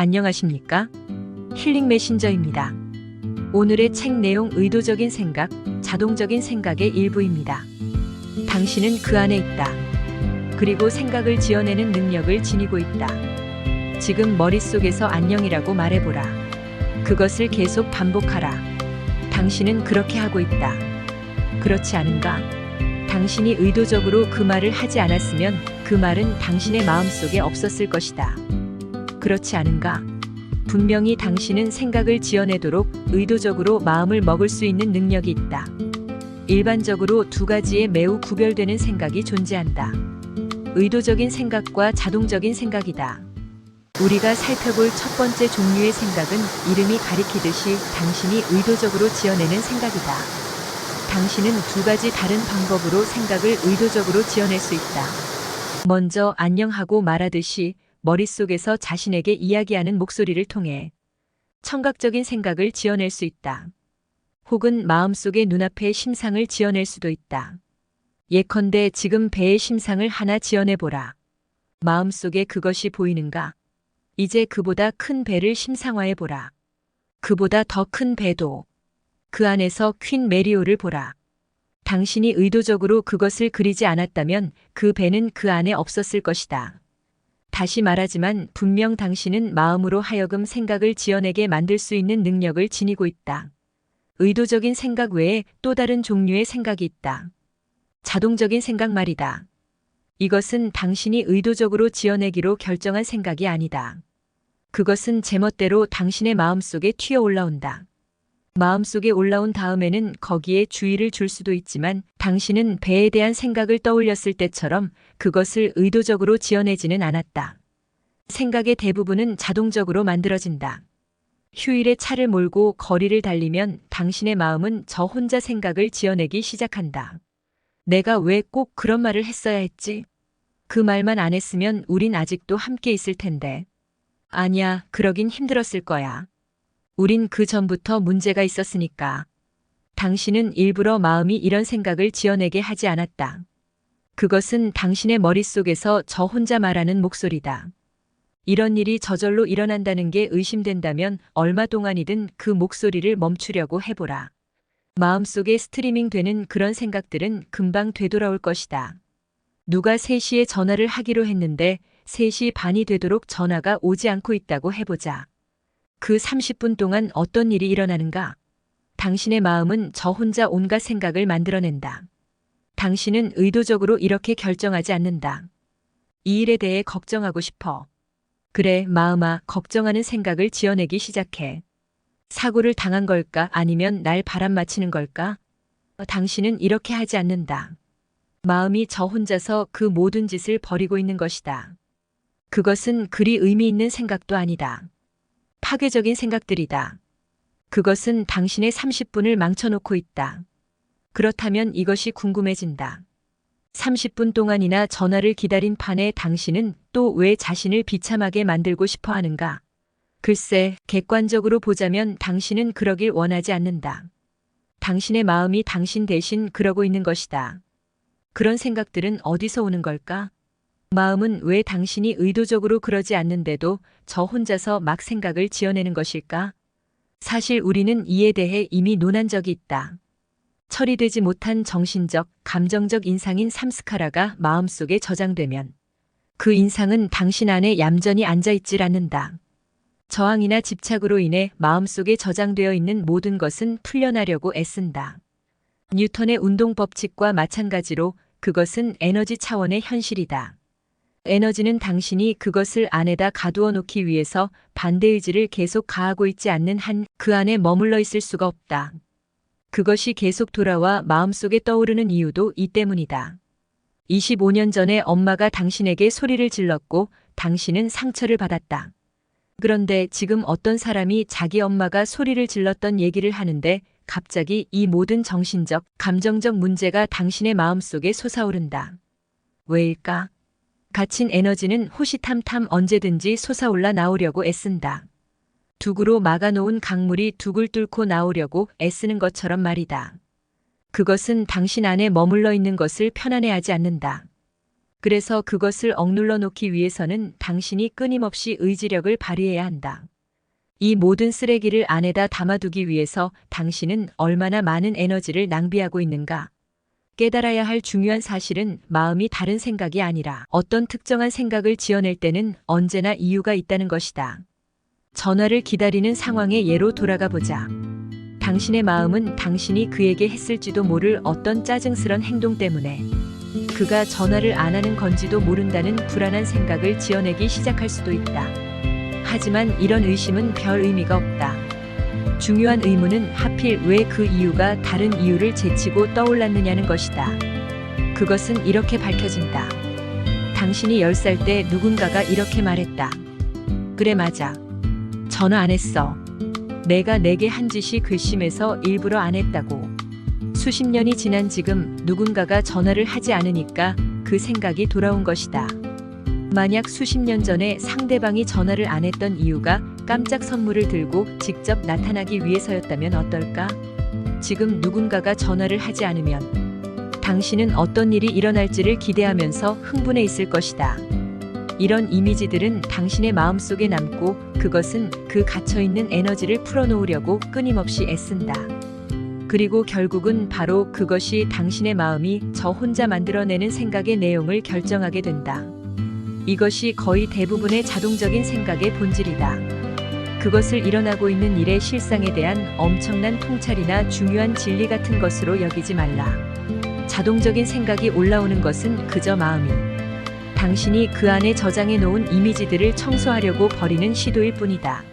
안녕하십니까? 힐링 메신저입니다. 오늘의 책 내용 의도적인 생각, 자동적인 생각의 일부입니다. 당신은 그 안에 있다. 그리고 생각을 지어내는 능력을 지니고 있다. 지금 머릿속에서 안녕이라고 말해보라. 그것을 계속 반복하라. 당신은 그렇게 하고 있다. 그렇지 않은가? 당신이 의도적으로 그 말을 하지 않았으면 그 말은 당신의 마음속에 없었을 것이다. 그렇지 않은가? 분명히 당신은 생각을 지어내도록 의도적으로 마음을 먹을 수 있는 능력이 있다. 일반적으로 두 가지의 매우 구별되는 생각이 존재한다. 의도적인 생각과 자동적인 생각이다. 우리가 살펴볼 첫 번째 종류의 생각은 이름이 가리키듯이 당신이 의도적으로 지어내는 생각이다. 당신은 두 가지 다른 방법으로 생각을 의도적으로 지어낼 수 있다. 먼저 안녕하고 말하듯이 머릿속에서 자신에게 이야기하는 목소리를 통해 청각적인 생각을 지어낼 수 있다. 혹은 마음속의 눈앞의 심상을 지어낼 수도 있다. 예컨대 지금 배의 심상을 하나 지어내보라. 마음속에 그것이 보이는가? 이제 그보다 큰 배를 심상화해보라. 그보다 더 큰 배도. 그 안에서 퀸 메리오를 보라. 당신이 의도적으로 그것을 그리지 않았다면 그 배는 그 안에 없었을 것이다. 다시 말하지만 분명 당신은 마음으로 하여금 생각을 지어내게 만들 수 있는 능력을 지니고 있다. 의도적인 생각 외에 또 다른 종류의 생각이 있다. 자동적인 생각 말이다. 이것은 당신이 의도적으로 지어내기로 결정한 생각이 아니다. 그것은 제멋대로 당신의 마음속에 튀어 올라온다. 마음속에 올라온 다음에는 거기에 주의를 줄 수도 있지만 당신은 배에 대한 생각을 떠올렸을 때처럼 그것을 의도적으로 지어내지는 않았다. 생각의 대부분은 자동적으로 만들어진다. 휴일에 차를 몰고 거리를 달리면 당신의 마음은 저 혼자 생각을 지어내기 시작한다. 내가 왜 꼭 그런 말을 했어야 했지? 그 말만 안 했으면 우린 아직도 함께 있을 텐데. 아니야, 그러긴 힘들었을 거야. 우린 그 전부터 문제가 있었으니까. 당신은 일부러 마음이 이런 생각을 지어내게 하지 않았다. 그것은 당신의 머릿속에서 저 혼자 말하는 목소리다. 이런 일이 저절로 일어난다는 게 의심된다면 얼마 동안이든 그 목소리를 멈추려고 해보라. 마음속에 스트리밍 되는 그런 생각들은 금방 되돌아올 것이다. 누가 3시에 전화를 하기로 했는데 3시 반이 되도록 전화가 오지 않고 있다고 해보자. 그 30분 동안 어떤 일이 일어나는가? 당신의 마음은 저 혼자 온갖 생각을 만들어낸다. 당신은 의도적으로 이렇게 결정하지 않는다. 이 일에 대해 걱정하고 싶어. 그래, 마음아, 걱정하는 생각을 지어내기 시작해. 사고를 당한 걸까? 아니면 날 바람 맞히는 걸까? 어, 당신은 이렇게 하지 않는다. 마음이 저 혼자서 그 모든 짓을 벌이고 있는 것이다. 그것은 그리 의미 있는 생각도 아니다. 파괴적인 생각들이다. 그것은 당신의 30분을 망쳐놓고 있다. 그렇다면 이것이 궁금해진다. 30분 동안이나 전화를 기다린 판에 당신은 또 왜 자신을 비참하게 만들고 싶어 하는가? 글쎄, 객관적으로 보자면 당신은 그러길 원하지 않는다. 당신의 마음이 당신 대신 그러고 있는 것이다. 그런 생각들은 어디서 오는 걸까? 마음은 왜 당신이 의도적으로 그러지 않는데도 저 혼자서 막 생각을 지어내는 것일까? 사실 우리는 이에 대해 이미 논한 적이 있다. 처리되지 못한 정신적, 감정적 인상인 삼스카라가 마음속에 저장되면 그 인상은 당신 안에 얌전히 앉아있질 않는다. 저항이나 집착으로 인해 마음속에 저장되어 있는 모든 것은 풀려나려고 애쓴다. 뉴턴의 운동 법칙과 마찬가지로 그것은 에너지 차원의 현실이다. 에너지는 당신이 그것을 안에다 가두어 놓기 위해서 반대 의지를 계속 가하고 있지 않는 한 그 안에 머물러 있을 수가 없다. 그것이 계속 돌아와 마음속에 떠오르는 이유도 이 때문이다. 25년 전에 엄마가 당신에게 소리를 질렀고 당신은 상처를 받았다. 그런데 지금 어떤 사람이 자기 엄마가 소리를 질렀던 얘기를 하는데 갑자기 이 모든 정신적, 감정적 문제가 당신의 마음속에 솟아오른다. 왜일까? 갇힌 에너지는 호시탐탐 언제든지 솟아올라 나오려고 애쓴다. 두구로 막아놓은 강물이 두굴 뚫고 나오려고 애쓰는 것처럼 말이다. 그것은 당신 안에 머물러 있는 것을 편안해하지 않는다. 그래서 그것을 억눌러 놓기 위해서는 당신이 끊임없이 의지력을 발휘해야 한다. 이 모든 쓰레기를 안에다 담아두기 위해서 당신은 얼마나 많은 에너지를 낭비하고 있는가. 깨달아야 할 중요한 사실은 마음이 다른 생각이 아니라 어떤 특정한 생각을 지어낼 때는 언제나 이유가 있다는 것이다. 전화를 기다리는 상황의 예로 돌아가 보자. 당신의 마음은 당신이 그에게 했을지도 모를 어떤 짜증스런 행동 때문에 그가 전화를 안 하는 건지도 모른다는 불안한 생각을 지어내기 시작할 수도 있다. 하지만 이런 의심은 별 의미가 없다. 중요한 의문은 하필 왜 그 이유가 다른 이유를 제치고 떠올랐느냐는 것이다. 그것은 이렇게 밝혀진다. 당신이 10살 때 누군가가 이렇게 말했다. 그래, 맞아. 전화 안 했어. 내가 내게 한 짓이 괘씸해서 일부러 안 했다고. 수십 년이 지난 지금 누군가가 전화를 하지 않으니까 그 생각이 돌아온 것이다. 만약 수십 년 전에 상대방이 전화를 안 했던 이유가 깜짝 선물을 들고 직접 나타나기 위해서였다면 어떨까? 지금 누군가가 전화를 하지 않으면 당신은 어떤 일이 일어날지를 기대하면서 흥분해 있을 것이다. 이런 이미지들은 당신의 마음속에 남고 그것은 그 갇혀있는 에너지를 풀어놓으려고 끊임없이 애쓴다. 그리고 결국은 바로 그것이 당신의 마음이 저 혼자 만들어내는 생각의 내용을 결정하게 된다. 이것이 거의 대부분의 자동적인 생각의 본질이다. 그것을 일어나고 있는 일의 실상에 대한 엄청난 통찰이나 중요한 진리 같은 것으로 여기지 말라. 자동적인 생각이 올라오는 것은 그저 마음이 당신이 그 안에 저장해 놓은 이미지들을 청소하려고 벌이는 시도일 뿐이다.